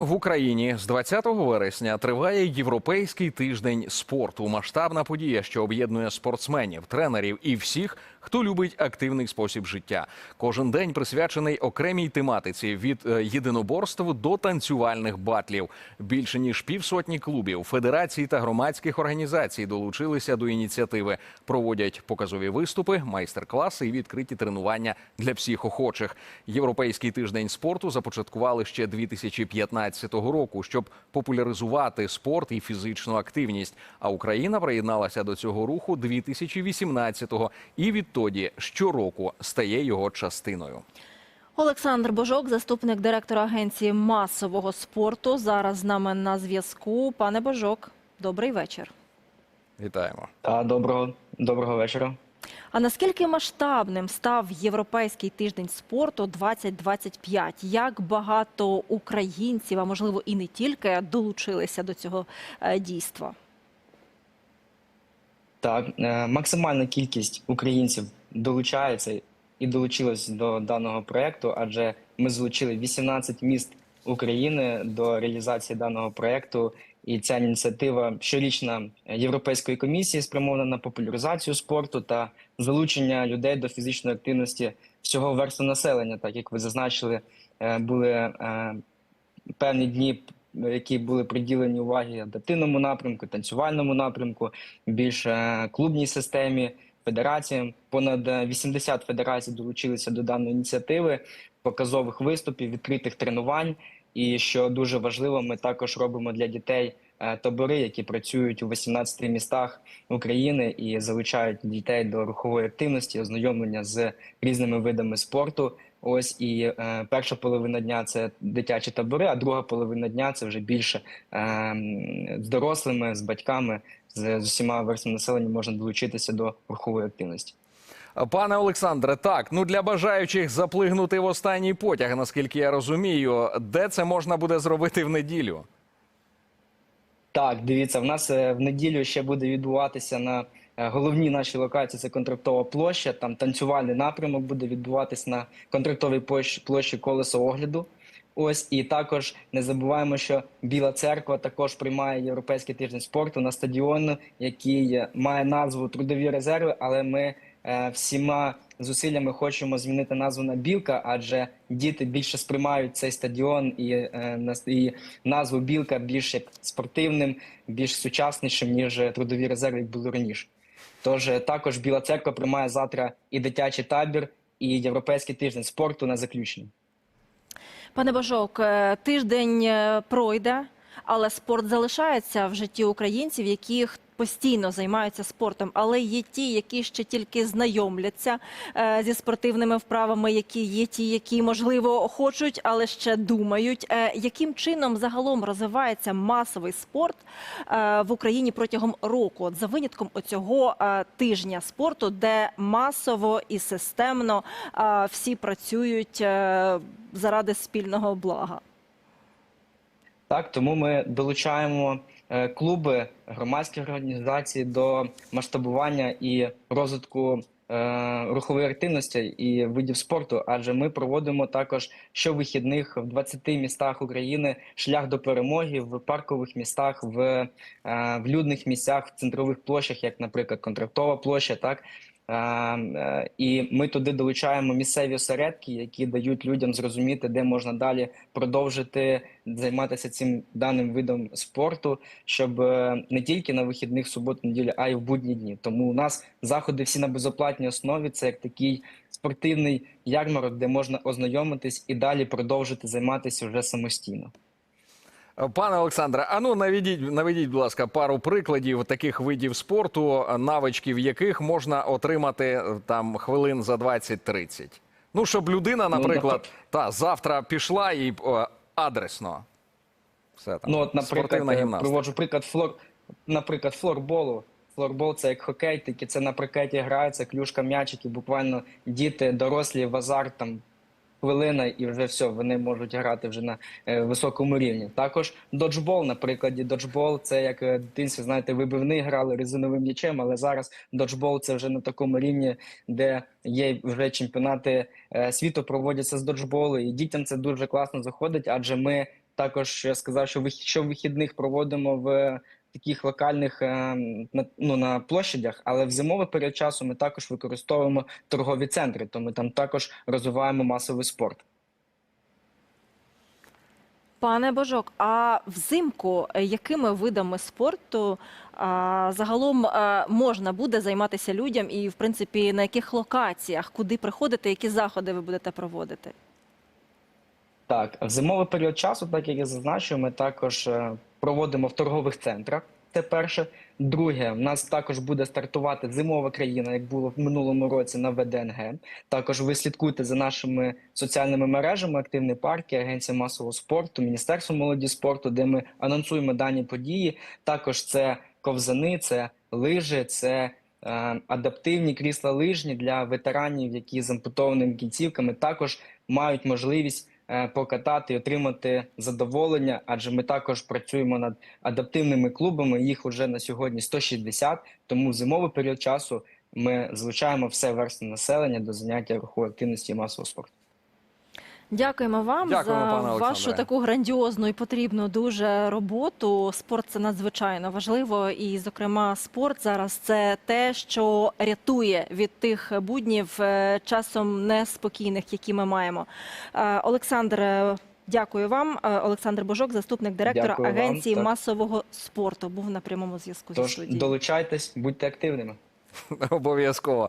В Україні з 20 вересня триває європейський тиждень спорту. Масштабна подія, що об'єднує спортсменів, тренерів і всіх, хто любить активний спосіб життя. Кожен день присвячений окремій тематиці від е, єдиноборств до танцювальних батлів. Більше ніж півсотні клубів, федерацій та громадських організацій долучилися до ініціативи. Проводять показові виступи, майстер-класи і відкриті тренування для всіх охочих. Європейський тиждень спорту започаткували ще 2015 року, щоб популяризувати спорт і фізичну активність. А Україна приєдналася до цього руху 2018-го і відтоді щороку стає його частиною. Олександр Божок, заступник директора агенції масового спорту, зараз з нами на зв'язку. Пане Божок, добрий вечір. Вітаємо. Та доброго доброго вечора. А наскільки масштабним став європейський тиждень спорту 2025? Як багато українців, а можливо і не тільки, долучилися до цього е, дійства? Так, е, максимальна кількість українців долучається і долучилась до даного проекту, адже ми залучили 18 міст України до реалізації даного проекту. І ця ініціатива щорічна Європейської комісії спрямована на популяризацію спорту та залучення людей до фізичної активності всього версту населення, так як ви зазначили, е, були е, певні дні, які були приділені уваги адаптивному напрямку, танцювальному напрямку, більш е, клубній системі, федераціям. Понад е, 80 федерацій долучилися до даної ініціативи, показових виступів, відкритих тренувань. І що дуже важливо, ми також робимо для дітей е, табори, які працюють у 18 містах України і залучають дітей до рухової активності, ознайомлення з різними видами спорту. Ось і е, перша половина дня це дитячі табори, а друга половина дня це вже більше е, з дорослими, з батьками, з, з усіма верствами населення можна долучитися до рухової активності. Пане Олександре, так ну для бажаючих заплигнути в останній потяг, наскільки я розумію, де це можна буде зробити в неділю? Так, дивіться, в нас е, в неділю ще буде відбуватися на е, головній нашій локації. Це контрактова площа. Там танцювальний напрямок буде відбуватись на контрактовій площі, колесо огляду. Ось і також не забуваємо, що Біла церква також приймає європейський тиждень спорту на стадіон, який має назву Трудові резерви, але ми е, всіма зусиллями хочемо змінити назву на білка, адже діти більше сприймають цей стадіон і, е, і назву білка більш як спортивним, більш сучаснішим ніж трудові резерви, як було раніше. Тож е, також Біла церква приймає завтра і дитячий табір, і європейський тиждень спорту на заключення. Пане Божок, е, тиждень е, пройде, але спорт залишається в житті українців, які постійно займаються спортом. Але є ті, які ще тільки знайомляться е, зі спортивними вправами, які є ті, які можливо хочуть, але ще думають. Е, Яким чином загалом розвивається масовий спорт е, в Україні протягом року? От за винятком оцього е, тижня спорту, де масово і системно е, всі працюють е, заради спільного блага. Так, тому ми долучаємо е, клуби, громадські організації до масштабування і розвитку е, рухової активності і видів спорту. Адже ми проводимо також щовихідних в 20 містах України шлях до перемоги в паркових містах, в, е, в людних місцях, в центрових площах, як, наприклад, контрактова площа, так. Е, е, І ми туди долучаємо місцеві осередки, які дають людям зрозуміти, де можна далі продовжити займатися цим даним видом спорту, щоб е, не тільки на вихідних суботу, неділю, а й в будні дні. Тому у нас заходи всі на безоплатній основі. Це як такий спортивний ярмарок, де можна ознайомитись і далі продовжити займатися вже самостійно. Пане Олександре, а ну наведіть, наведіть, будь ласка, пару прикладів таких видів спорту, навичків яких можна отримати е, там хвилин за 20-30. Ну, щоб людина, наприклад, та завтра пішла і о, адресно. Все там. Ну, от, наприклад, спортивна е, гімнастика. приводжу приклад флор, наприклад, флорболу. Флорбол це як хокей, тільки це на паркеті грається, клюшка м'ячики, буквально діти, дорослі в азарт, там хвилина і вже все, вони можуть грати вже на е, високому рівні. Також доджбол, на прикладі доджбол, це як е, в дитинстві, знаєте, вибивни грали резиновим м'ячем, але зараз доджбол це вже на такому рівні, де є вже чемпіонати е, світу, проводяться з доджболу, і дітям це дуже класно заходить, адже ми Також я сказав, що що вихідних проводимо в таких локальних е, на, ну, на площадях, але в зимовий період часу ми також використовуємо торгові центри, то ми там також розвиваємо масовий спорт. Пане Божок, а взимку е, якими видами спорту а, загалом е, можна буде займатися людям, і в принципі на яких локаціях, куди приходити, які заходи ви будете проводити? Так, в зимовий період часу, так як я зазначив, ми також е, проводимо в торгових центрах. Це перше. Друге, в нас також буде стартувати зимова країна, як було в минулому році на ВДНГ. Також ви слідкуйте за нашими соціальними мережами, активні парки, агенція масового спорту, Міністерство молоді спорту, де ми анонсуємо дані події. Також це ковзани, це лижі, це е, адаптивні крісла лижні для ветеранів, які з ампутованими кінцівками також мають можливість покатати і отримати задоволення, адже ми також працюємо над адаптивними клубами. Їх вже на сьогодні 160, тому в зимовий період часу ми залучаємо все верстне населення до заняття рухової активності і масового спорту. Дякуємо вам Дякуємо, за вашу Олександре. таку грандіозну і потрібну дуже роботу. Спорт це надзвичайно важливо, і, зокрема, спорт зараз це те, що рятує від тих буднів е, часом неспокійних, які ми маємо. Е, Олександр. е, Дякую вам, Олександр Божок, заступник директора Дякую агенції так. масового спорту, був на прямому зв'язку зі студією. долучайтесь, будьте активними. Обов'язково.